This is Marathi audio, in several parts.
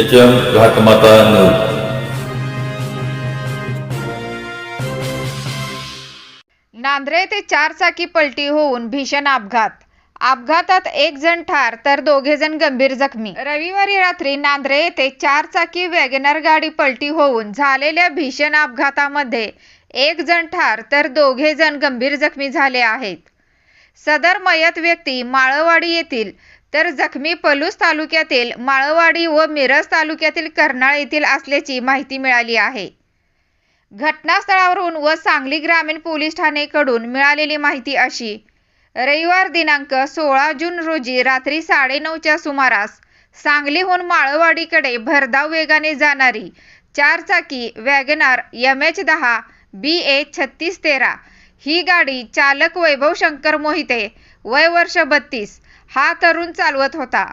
H M Ghatmata news Nandre ते चारचाकी पलटी होऊन भीषण अपघात. अपघातात एक जण ठार तर दोघे जण गंभीर जखमी. रविवारी रात्री नांद्रे येथे चारचाकी वॅगनर गाडी पलटी होऊन झालेल्या भीषण अपघातामध्ये एक जण ठार तर दोघे जण गंभीर जखमी झाले आहेत. सदर मयत व्यक्ती माळवाडी येथील तर जखमी पलूस तालुक्यातील माळवाडी व मिरज तालुक्यातील कर्नाळ येथील असल्याची माहिती मिळाली आहे. घटनास्थळावरून व सांगली ग्रामीण पोलीस ठाणेकडून मिळालेली माहिती अशी रविवार दिनांक सोळा जून रोजी रात्री साडेनऊच्या सुमारास सांगलीहून माळवाडीकडे भरधाव वेगाने जाणारी चारचाकी वॅगनार एम एच दहा बी ए छत्तीस तेरा ही गाडी चालक वैभव शंकर मोहिते वय वर्ष बत्तीस. हा तरुण चालवत होता.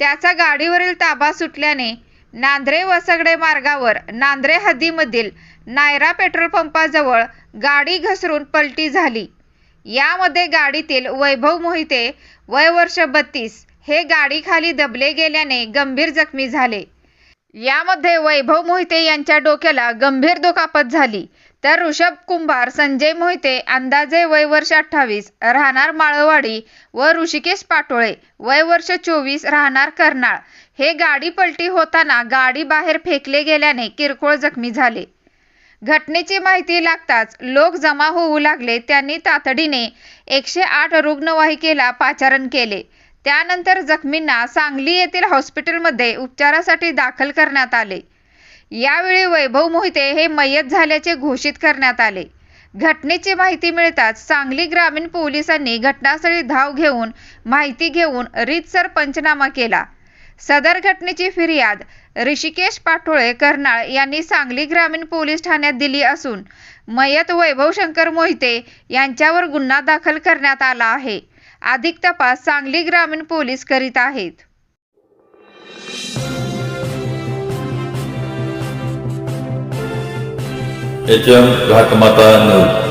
त्याचा गाडीवरील ताबा सुटल्याने नांद्रे वसगडे मार्गावर नांद्रे हद्दीमधील नायरा पेट्रोल पंपाजवळ गाडी घसरून पलटी झाली. यामध्ये गाडीतील वैभव मोहिते वय वर्ष बत्तीस हे गाडीखाली दबले गेल्याने गंभीर जखमी झाले. यामध्ये वैभव मोहिते यांच्या डोक्याला गंभीर दुखापत झाली. तर ऋषभ कुंभार संजय मोहिते अंदाजे वय वर्ष अठ्ठावीस राहणार माळवाडी व ऋषिकेश पाटोळे वय वर्ष चोवीस राहणार कर्नाळ. हे गाडी पलटी होताना गाडी बाहेर फेकले गेल्याने किरकोळ जखमी झाले. घटनेची माहिती लागताच लोक जमा होऊ लागले. त्यांनी तातडीने एकशे आठ रुग्णवाहिकेला पाचारण केले. त्यानंतर जखमींना सांगली येथील हॉस्पिटलमध्ये उपचारासाठी दाखल करण्यात आले. यावेळी वैभव मोहिते हे मयत झाल्याचे घोषित करण्यात आले. घटनेची माहिती मिळताच सांगली ग्रामीण पोलिसांनी घटनास्थळी धाव घेऊन माहिती घेऊन रीतसर पंचनामा केला. सदर घटनेची फिर्याद ऋषिकेश पाटोळे कर्नाळ यांनी सांगली ग्रामीण पोलीस ठाण्यात दिली असून मयत वैभव शंकर मोहिते यांच्यावर गुन्हा दाखल करण्यात आला आहे. अधिक तपास सांगली ग्रामीण पोलीस करीत आहेत. H M Ghatmata news